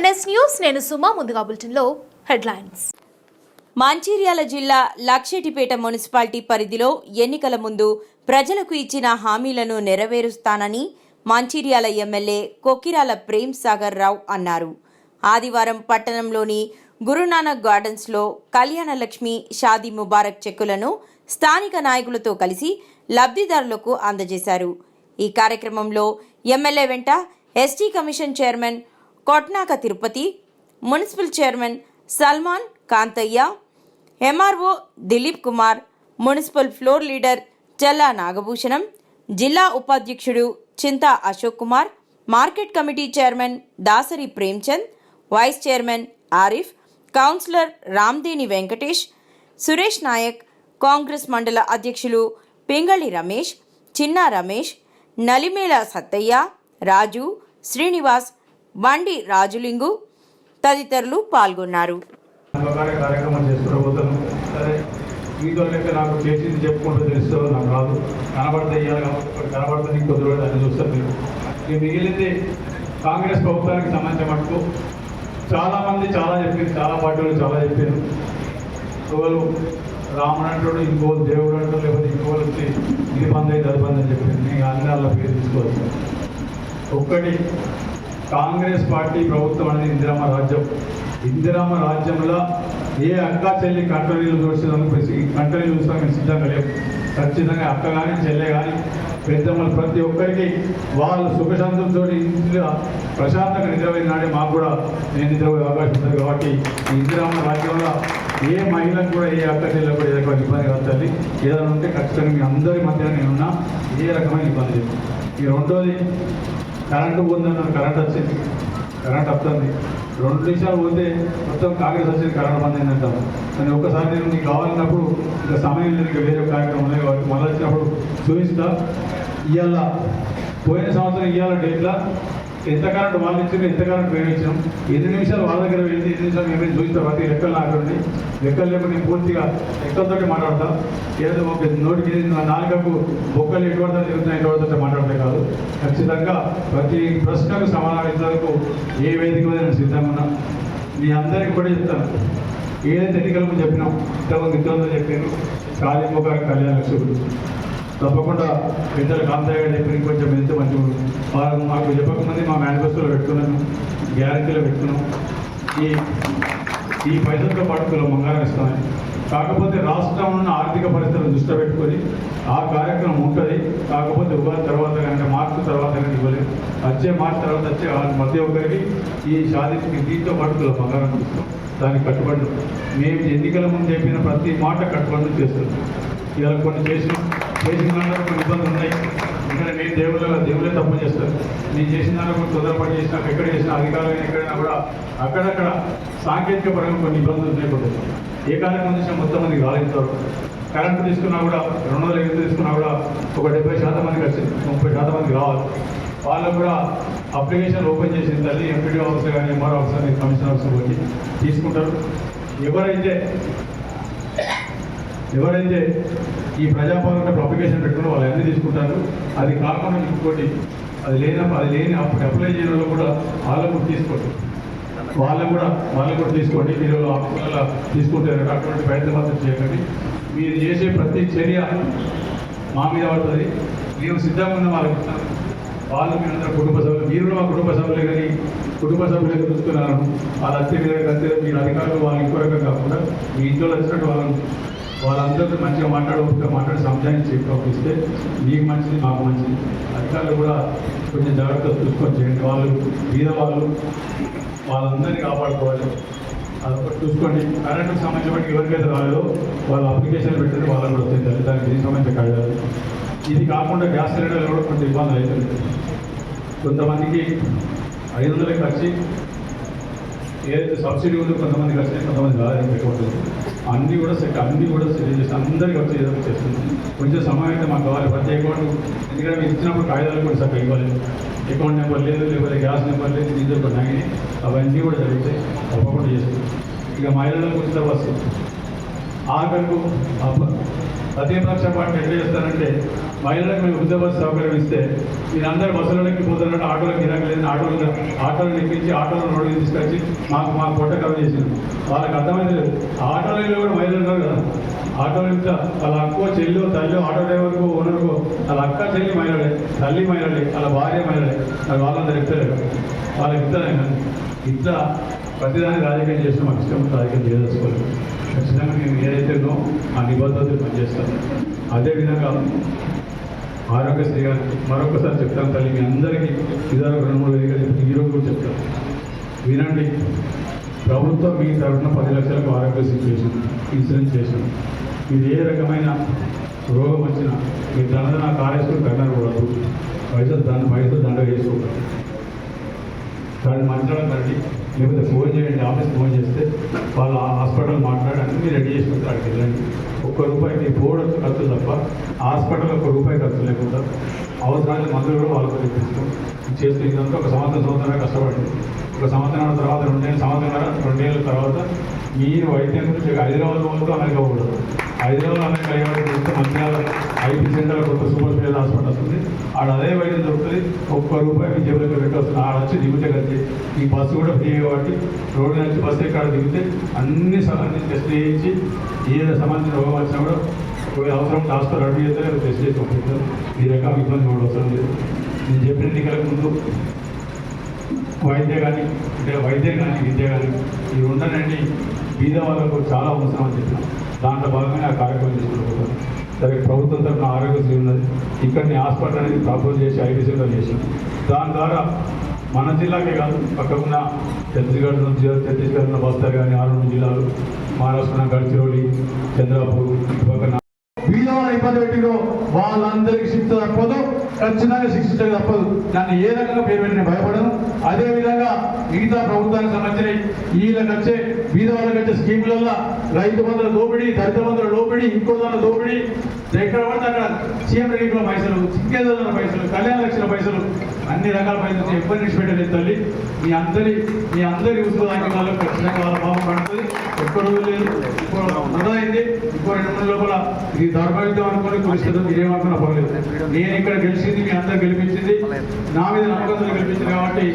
MS news నేను సుమా ముందుగా బులెటిన్లో హెడ్లైన్స్. మంచిర్యాల జిల్లా లక్షెటిపేట మున్సిపాలిటీ పరిధిలో ఎన్నికల ముందు ప్రజలకు ఇచ్చిన హామీలను నెరవేరుస్తానని మంచిర్యాల ఎమ్మెల్యే కొకిరాల ప్రేమ్ సాగర్ రావు అన్నారు. ఆదివారం పట్టణంలోని గురునానక్ గార్డెన్స్లో కళ్యాణలక్ష్మి షాదీ ముబారక్ చెక్కులను స్థానిక నాయకులతో కలిసి లబ్ధిదారులకు అందజేశారు. ఈ కార్యక్రమంలో ఎమ్మెల్యే వెంట ST commission chairman Kotnaka Tirupati municipal chairman Salman Kanthaiah MRO Dilip Kumar municipal floor leader Challa Nagabhushanam జిల్లా ఉపాధ్యక్షుడు Chinta Ashok Kumar market committee chairman Dasari Premchand vice chairman Arif councillor Ramdeni Venkatesh Suresh Nayak Congress మండల అధ్యక్షులు పింగళి రమేష్ చిన్నా రమేష్ నలిమేళ సత్తయ్య రాజు శ్రీనివాస్ బండి రాజులింగు తదితరులు పాల్గొన్నారు. సహకార కార్యక్రమం చేసుకోబోతాను సరే మీతో లెక్క నాకు చేసింది చెప్పుకుంటూ తెలుస్తుందో నాకు రాదు. కనబడితే ఇవ్వాలి కాబట్టి కనబడుతుంది కొద్ది రోజులు దాన్ని చూస్తారు మీరు మిగిలింది కాంగ్రెస్ ప్రభుత్వానికి సంబంధించిన మటుకు చాలామంది చాలా చెప్పింది చాలా పార్టీలు చాలా చెప్పారు. ఒకరు రాముడు అంటాడు ఇంకో దేవుడు అంటాడు లేకపోతే ఇంకో వచ్చి ఇది బంద్ అయితే అది బంద్ అని చెప్పింది నేను అన్ని వాళ్ళ పేరు తీసుకోవచ్చు. ఒక్కటి కాంగ్రెస్ పార్టీ ప్రభుత్వం అనేది ఇందిరామ రాజ్యం. ఇందిరామ రాజ్యంలో ఏ అక్క చెల్లి కంట్రోలీలు చూసేందుకు కంట్రోలీలు చూసుకోవడానికి సిద్ధంగా లేవు ఖచ్చితంగా అక్క కానీ చెల్లె కానీ పెద్దమ్మలు ప్రతి ఒక్కరికి వాళ్ళు సుఖశాంతంతో ఇంట్లో ప్రశాంతంగా నిద్రపోయిన నాడే మాకు కూడా నేను నిద్రపోయే అవకాశం ఉంటుంది కాబట్టి ఈ ఇందిరామ రాజ్యంలో ఏ మహిళకు కూడా ఏ అక్క చెల్లెలు కూడా ఏ రకమైన ఇబ్బంది కాదు తల్లి. ఏదైనా ఉంటే ఖచ్చితంగా మీ అందరి మధ్య నేనున్నా ఏ రకమైన ఇబ్బంది. లేదు ఈ రెండోది కరెంటు పోతుందన్న కరెంట్ వచ్చింది. కరెంట్ వస్తుంది. రెండు నిమిషాలు పోతే మొత్తం కాంగ్రెస్ వచ్చింది కరెంట్ బంద్ అయిందంటారు. కానీ ఒక్కసారి నేను నీకు కావాలన్నప్పుడు ఇంకా సమయం లేదు ఇంకా వేరే కార్యక్రమం ఉన్నాయి కాబట్టి మళ్ళీ వచ్చినప్పుడు చూపిస్తా. ఇవాళ పోయిన సంవత్సరం ఇవాళ డేట్లో ఎంతకాలం కరెంట్ వాళ్ళు ఇచ్చిన ఎంత మేము ఇచ్చినాం? ఎన్ని నిమిషాలు వాళ్ళ దగ్గర వెళ్ళి ఎన్ని నిమిషాలు మేమే చూపిస్తాం ప్రతి లెక్కలు నాకండి లెక్కలు లేకుండా నేను పూర్తిగా లెక్కలతోటి మాట్లాడతా. ఏదో ఒక నోటికి నా నాలుగకు బొక్కలు ఎటువంటి తిరుగుతున్నాయి ఎటువంటి మాట్లాడలే కాదు. ఖచ్చితంగా ప్రతి ప్రశ్నకు సమాధానం ఇచ్చేందుకు ఏ వేదిక మీద నేను సిద్ధంగా మీ అందరికీ కూడా చెప్తాను. ఏదైతే ఎన్నికలకు చెప్పినాం ఇంతకుముందు ఇద్దరు చెప్పాను కాళీమొక కళ్యాణ లక్ష్యుడు తప్పకుండా పెద్దలు కాంతయ్య గారు కొంచెం వెళ్తే మంచిగా ఉంటుంది. మాకు చెప్పకముందే మా మేనిఫెస్టోలో పెట్టుకున్నాను. గ్యారంటీలో పెట్టుకున్నాం. ఈ ఈ పైసలతో పాటు కిలో బంగారం ఇస్తామని. కాకపోతే రాష్ట్రంలో ఉన్న ఆర్థిక పరిస్థితులను దృష్టిలో పెట్టుకొని ఆ కార్యక్రమం ఉంటుంది. కాకపోతే ఉగాది తర్వాత కనుక మార్చి తర్వాత కనుక ఇవ్వలేదు. వచ్చే మార్చి తర్వాత వచ్చే ప్రతి మధ్య ఈ సాధించి దీంతో పాటు కిలో బంగారం ఇస్తాం. దానికి కట్టుబడి మేము ఎన్నికల ముందు చెప్పిన ప్రతి మాట కట్టుబడి చేస్తున్నాం. ఇలా కొన్ని చేసినాం. చేసిన దాంట్లో కొన్ని ఇబ్బందులు ఉన్నాయి. ఎందుకంటే నేను దేవుళ్ళ దేవుళ్ళే తప్పు చేస్తారు. నేను చేసిన దాంట్లో కొన్ని తొందరపడి చేసినా ఎక్కడ చేసినా అధికారులు ఎక్కడైనా కూడా అక్కడక్కడ సాంకేతిక పరంగా కొన్ని ఇబ్బందులు ఉన్నాయి కొన్ని. ఏ కార్యక్రమం చేసినా మొత్తం మంది గాలిస్తారు. కరెంటు తీసుకున్నా కూడా రెండు వందల ఎనిమిది తీసుకున్నా కూడా ఒక డెబ్బై శాతం మందికి వచ్చింది ముప్పై శాతం మందికి రావాలి. వాళ్ళకు కూడా అప్లికేషన్ ఓపెన్ చేసిన తల్లి ఎంపీడీ ఆఫీసర్ కానీ ఎంఆర్ ఆఫీసర్ కానీ కమిషనర్ ఆఫీసర్ వచ్చి తీసుకుంటారు. ఎవరైతే ఎవరైతే ఈ ప్రజాపాలన అప్లికేషన్ పెట్టుకుని వాళ్ళు అన్ని తీసుకుంటారు అది కాకుండా ఇంకోటి అది లేనప్పుడు అది లేని అప్పుడు అప్లై చేయడంలో కూడా వాళ్ళకు తీసుకోండి. వాళ్ళకు కూడా వాళ్ళకు కూడా తీసుకోండి. మీరు ఆఫీసులలో తీసుకుంటారు అటువంటి ప్రయత్నం మాత్రం చేయకండి. మీరు చేసే ప్రతి చర్య మా మీద పడుతుంది. మేము సిద్ధంగా ఉన్న వాళ్ళకి ఇస్తాం. వాళ్ళు మీ అందరూ కుటుంబ సభ్యులు మీరు మా కుటుంబ సభ్యులే కానీ కుటుంబ సభ్యులే చూస్తున్నాను వాళ్ళ అత్తే మీద కంటే మీరు అధికారులు వాళ్ళు ఇంకో రకంగా కాకుండా మీ ఇంట్లో వచ్చినట్టు వాళ్ళని వాళ్ళందరితో మంచిగా మాట్లాడకుండా మాట్లాడి సంజాయించి పంపిస్తే నీకు మంచిది మాకు మంచిది. అధికారులు కూడా కొంచెం జాగ్రత్తగా చూసుకొని చేయండి. వాళ్ళు మీద వాళ్ళు వాళ్ళందరినీ కాపాడుకోవాలి. అదొకటి చూసుకోండి. కరెంటుకు సంబంధించిన ఎవరికైతే రాలేదో వాళ్ళు అప్లికేషన్ పెట్టారు వాళ్ళకి కూడా వచ్చింది దానికి దీనికి సంబంధించిన కడగాలి ఇది కాకుండా గ్యాస్ సిలిండర్లు కూడా కొంచెం ఇబ్బంది అవుతుంది. కొంతమందికి ఐదు వందలకి వచ్చి ఏదైతే సబ్సిడీ ఉందో కొంతమందికి వచ్చినాయి కొంతమంది రాలేదు. ఎక్కువ అన్నీ కూడా అన్నీ కూడా సెట్ చేసి అందరికీ వచ్చి ఏదో చేస్తుంది కొంచెం సమయం అయితే మాకు కావాలి. ప్రతి అకౌంట్ ఎందుకంటే మీరు ఇచ్చినప్పుడు కాగితాలు కూడా సార్ ఇవ్వాలి. అకౌంట్ నెంబర్ లేదు లేకపోతే గ్యాస్ నెంబర్ లేదు ఇది కూడా నగినాయి అవన్నీ కూడా జరుగుతాయి తప్పకుండా చేస్తుంది ఇక మహిళలకు ఉచిత వస్తుంది ఆఖరుకు ప్రతిపక్ష పార్టీ ఎట్లా చేస్తారంటే మహిళలకు మేము ఉద్యోగ సౌకర్యం ఇస్తే మీరందరూ బస్సులకి పోతున్నట్టు ఆటోలకు గిరాకీ లేదు ఆటోలు ఆటోలు ఎక్కించి ఆటోలు రోడ్డు తీసుకొచ్చి మాకు మా పొట్ట కవర్ చేసింది వాళ్ళకి అర్థమైంది లేదు. ఆటోలలో కూడా మహిళలు ఉన్నారు కదా ఆటోలు ఇంకా వాళ్ళ అక్కో చెల్లు తల్లి ఆటో డ్రైవర్కు ఓనర్కు వాళ్ళ అక్క చెల్లి మహిళలే తల్లి మహిళలే వాళ్ళ భార్య మహిళలే అది వాళ్ళందరూ చెప్తలేరు. వాళ్ళకి ఇద్దరే కానీ ఇట్లా ప్రతిదాన్ని రాజకీయం చేసిన మాకు ఇష్టం రాజకీయం చేయదలుచుకోలేదు. ఖచ్చితంగా మేము ఏదైతే ఉన్నో ఆ నిబద్ధతలు పనిచేస్తాం. అదేవిధంగా ఆరోగ్యశ్రీ గారు మరొకసారి చెప్తాను తల్లి మీ అందరికీ ఇదారు రెండు ఈరోజు కూడా చెప్తాను వినండి. ప్రభుత్వం మీ తరఫున పది లక్షలకు ఆరోగ్యశ్రీ చేసింది ఇన్సూరెన్స్ చేసింది. మీరు ఏ రకమైన రోగం వచ్చినా మీ దండ నా కంగారు కట్టకూడదు వయసు దండ వయసు దండ వేసుకోకూడదు మంజాల కట్టి లేకపోతే ఫోన్ చేయండి ఆఫీస్ ఫోన్ చేస్తే వాళ్ళు హాస్పిటల్ మాట్లాడి అన్ని రెడీ చేసి అక్కడికి వెళ్ళండి. ఒక్క రూపాయి మీ ఖర్చు తప్ప హాస్పిటల్ ఒక్క రూపాయి ఖర్చు లేకుండా అవసరాన్ని మందులు కూడా వాళ్ళకు తెప్పిస్తాం. చేస్తే ఇదంతా ఒక సంవత్సరం సంవత్సరమే కష్టపడింది. ఒక సంవత్సరం తర్వాత రెండేళ్ళ సంవత్సరం రెండేళ్ళ తర్వాత మీరు వైద్యం గురించి హైదరాబాద్ వాళ్ళతో అమెరికా పోకూడదు హైదరాబాద్ అనేక అయ్యేవాళ్ళు చూస్తే మంచిర్యాల ఐటీ సెంటర్ కొత్త సూపర్ స్పెషల్ హాస్పిటల్ వస్తుంది. ఆడ అదే వైద్యం దొరుకుతుంది. ఒక్క రూపాయి మీ జేబులోకి పెట్టొస్తుంది ఆడ వచ్చి దిగుతే కలిసి ఈ బస్సు కూడా ఫ్రీ కాబట్టి రోడ్డు నుంచి బస్సు ఎక్కడ దిగితే అన్ని సంబంధించి టెస్ట్ చేయించి ఏ సంబంధించిన రోగం వచ్చినా కూడా ఒకవేళ అవసరం హాస్పిటల్ అడ్డు చేస్తే లేదా టెస్ట్ చేసి పంపిస్తారు ఈ రకం ఇబ్బంది కూడా అవసరం లేదు. నేను చెప్పిన ఎన్నికలకు ముందు వైద్య కానీ అంటే వైద్యం కానీ విద్య కానీ ఇవి ఉండనండి. బీద వాళ్ళకు చాలా అవసరం అని చెప్పిన. దాంట్లో భాగంగా ఆ కార్యక్రమం తీసుకుంటున్నాను సరే ప్రభుత్వం తరఫున ఆరోగ్యశ్రీ ఉన్నది. ఇక్కడిని హాస్పిటల్ అనేది ప్రపోజ్ చేసి ఐటీ సెంటర్ చేసాం దాని ద్వారా మన జిల్లాకే కాదు పక్కకున్న ఛత్తీస్గఢ్ నుంచి ఛత్తీస్గఢ్ ఉన్న బస్తర్ కానీ ఆరు జిల్లాలు మహారాష్ట్ర గడ్చిరోలి చంద్రాపూర్ పక్కన బీదవాళ్ళు ఇబ్బంది పెట్టిరో వాళ్ళందరికీ శిక్ష తప్పదు. ఖచ్చితంగా శిక్షించక తప్పదు. దాన్ని ఏ రకంగా పేరు పెట్టిన భయపడను. అదే విధంగా మిగతా ప్రభుత్వానికి సంబంధించిన వీళ్ళకి వచ్చే బీదవాళ్ళకి వచ్చే స్కీములలో రైతు బంధుల దోపిడి దళిత బంధుల దోపిడి ఇంకో దాని దోపిడి. ఎక్కడ పడితే అక్కడ సీఎం రిలీఫ్ల పైసలు సింకేదాల పైసలు కళ్యాణ లక్షల పైసలు అన్ని రకాల పైసలు ఎవ్వరు విడిచిపెట్టలేదు తల్లి. మీ అందరి మీ అందరి ఉసుకు దానికి ఖచ్చితంగా వాళ్ళ పాపం పడుతుంది. ఒక్క లేదు. ఇప్పుడు మొదలైంది ఇంకో రెండు మూడు లోపల ఇది దౌర్భాగ్యం అనుకుని కురిస్తుంది మీరేమనుకున్నా పర్లేదు. నేను ఇక్కడ గెలిచింది మీ అందరు గెలిపించింది. నా మీద నమ్మకంతో గెలిపించింది కాబట్టి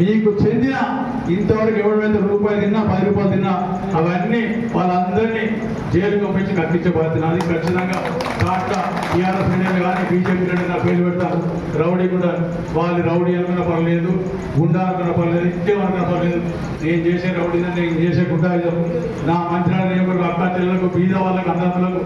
మీకు చెందిన vida ఇంతవరకు ఎవరైతే రూపాయలు తిన్నా పది రూపాయలు తిన్నా అవన్నీ వాళ్ళందరినీ జైలు పంపించి కక్కించే బాధ్యత నాది ఖచ్చితంగా రాష్ట్ర టీఆర్ఎస్ లీడర్లు కానీ బీజేపీ లీడర్ నా పేరు పెడతాను రౌడీ కూడా వాళ్ళు రౌడీ అనుకున్న పర్లేదు గుండా అనుకున్న పర్లేదు ఇంకేమనుకున్న పర్లేదు. నేను చేసే రౌడీ నేను చేసే గుండాయిజం నా మంత్రాల నియోజకవర్గ అక్క చెల్లెలకు బీద వాళ్ళకు అన్నతులకు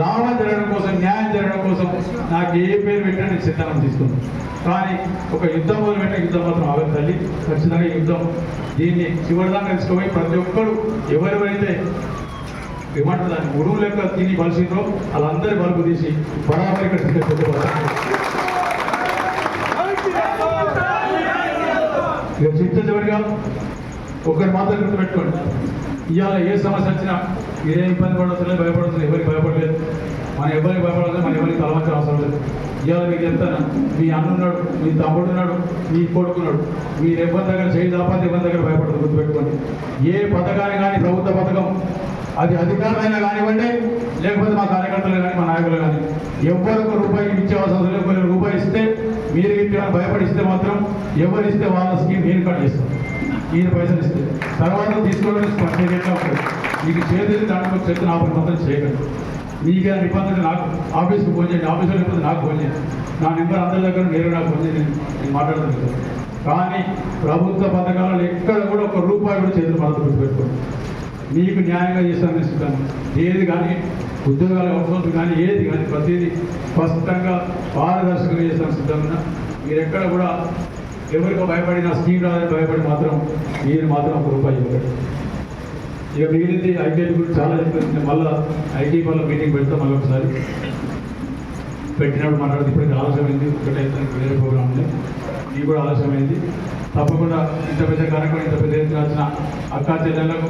లాభం జరగడం కోసం న్యాయం జరగడం కోసం నాకు ఏ పేరు పెట్టినా నేను సిద్ధాంతం తీసుకున్నాను కానీ ఒక యుద్ధం మొదలు పెట్టిన యుద్ధం మాత్రం ఆగదు తల్లి. ఖచ్చితంగా యుద్ధం దీన్ని చివరిదాకా తెలుసుకుపోయి ప్రతి ఒక్కరు ఎవరెవరైతే ఏమంటారు దాన్ని గురువు లెక్క తిని బలిసిండ్రో వాళ్ళందరి బలుపు తీసి బరాబర్ ఇక్కడ ఇక చిట్ట చివరిగా ఒకటి మాత్రం గుర్తుపెట్టుకోండి. ఇవాళ ఏ సమస్య వచ్చినా ఇదే ఇబ్బంది పడవసలేదు భయపడవసలేదు ఎవరికి భయపడలేదు. మన ఎవరికి భయపడలేదు మన ఎవరికి తలవంచడం అవసరం లేదు. ఇవాళ మీకు చెప్తాను మీ అన్నున్నాడు మీ తమ్ముడు ఉన్నాడు మీ కొడుకున్నాడు మీరు ఎవరి దగ్గర చేయి దాపాతి ఎవరి దగ్గర భయపడదు గుర్తుపెట్టుకోండి. ఏ పథకాన్ని కానీ ప్రభుత్వ పథకం అది అధికారులైనా కానివ్వండి లేకపోతే మా కార్యకర్తలు కానీ మా నాయకులు కానీ ఎవరికి రూపాయి ఇచ్చే అవసరం లేకపోతే రూపాయి ఇస్తే మీరు ఇచ్చిన భయపడిస్తే మాత్రం ఎవరు ఇస్తే వాళ్ళ స్కీమ్ నేను కట్ చేస్తాను ఈయన పైసలు ఇస్తే. తర్వాత తీసుకోవడానికి స్పష్టంగా ఉంటుంది మీకు చేతి దాంట్లో చెట్టు ఆపణ మాత్రం చేయకండి. మీకు ఇబ్బంది నాకు ఆఫీస్కి ఫోన్ చేయండి ఆఫీస్లో ఇబ్బంది నాకు ఫోన్ చేయండి. నా నెంబర్ అందరి దగ్గర నేను నాకు ఫోన్ చేయండి నేను మాట్లాడుతున్నాను కానీ ప్రభుత్వ పథకాలు ఎక్కడ కూడా ఒక రూపాయి కూడా చేతులు మనతో గుర్తుపెట్టుకోండి. మీకు న్యాయంగా చేస్తానని సిద్ధాన్ని ఏది కానీ ఉద్యోగాల అవసరం కానీ ఏది కానీ ప్రతిదీ స్పష్టంగా పారదర్శకంగా చేస్తాను సిద్ధంగా మీరు ఎక్కడ కూడా ఎవరికో భయపడిన స్కీమ్ రాదని భయపడి మాత్రం మీరు మాత్రం ఒక రూపాయి ఇవ్వకండి. ఇక మిగిలింది ఐటీ గురించి చాలా చెప్పింది మళ్ళీ ఐటీ వల్ల మీటింగ్ పెడతాం మళ్ళీ ఒకసారి. పెట్టినప్పుడు మాట్లాడితే ఇప్పటికి ఆలస్యమైంది. ఒకటైతే వేరే ప్రోగ్రామ్ ఉంది. ఇది కూడా ఆలస్యమైంది. తప్పకుండా ఇంత పెద్ద కార్యక్రమం ఇంత పెద్ద ఎత్తున వచ్చిన అక్కా చెల్లెళ్ళకు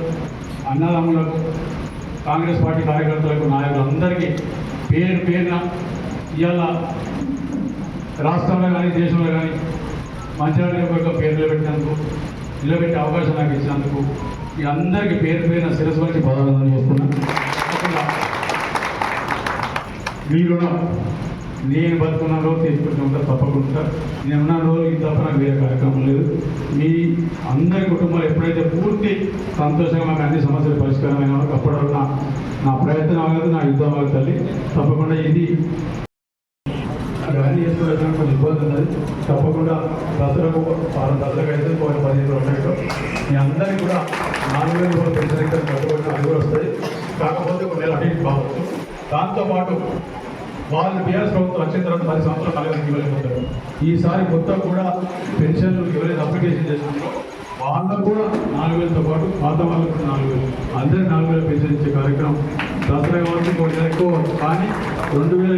అన్నదమ్ములకు కాంగ్రెస్ పార్టీ కార్యకర్తలకు నాయకులందరికీ పేరు పేరున ఇవాళ రాష్ట్రంలో కానీ దేశంలో కానీ మంచిర్యాల యొక్క పేరు నిలబెట్టినందుకు నిలబెట్టే అవకాశం నాకు ఇచ్చినందుకు మీ అందరికీ పేరు పేరున శిరస్సు వచ్చి పదార్థం చేస్తున్నాను తప్పకుండా. నేను బతుకున్న రోజు తీసుకుంటూ ఉంటా తప్పకుండా నేను ఉన్న రోజు ఇది తప్ప నాకు వేరే కార్యక్రమం లేదు. మీ అందరి కుటుంబాలు ఎప్పుడైతే పూర్తి సంతోషంగా మాకు అన్ని సమస్యలు పరిష్కారమైన వరకు అప్పటి నా నా ప్రయత్నం అవ్వదు నా యుద్ధం అవ్వదు తల్లి. తప్పకుండా ఇది గాలి చేసుకోవడానికి కొంచెం ఇబ్బంది ఉన్నది. తప్పకుండా దసరకు వారం దసరకు అయితే ఒక పదిహేను ఉంటాయి మీ అందరికీ కూడా నాలుగు వేలు కూడా పెన్షన్ ఇక్కడ కట్టుబడి అది కూడా వస్తాయి కాకపోతే కొన్ని నెలలు అటు కావచ్చు. దాంతోపాటు వాళ్ళు బీఆర్ఎస్ ప్రభుత్వం వచ్చిన తర్వాత పది సంవత్సరాలు కలగడానికి ఇవ్వలేకపోతారు ఈసారి మొత్తం కూడా పెన్షన్లు ఎవరైతే అప్లికేషన్ చేస్తున్నారో. వాళ్ళకు కూడా నాలుగు వేలతో పాటు పాత వాళ్ళకు కూడా నాలుగు వేలు. అందరూ నాలుగు వేలు పెన్షన్ ఇచ్చే కార్యక్రమం. దసరా కాబట్టి కొన్ని ఎక్కువ కానీ రెండు వేల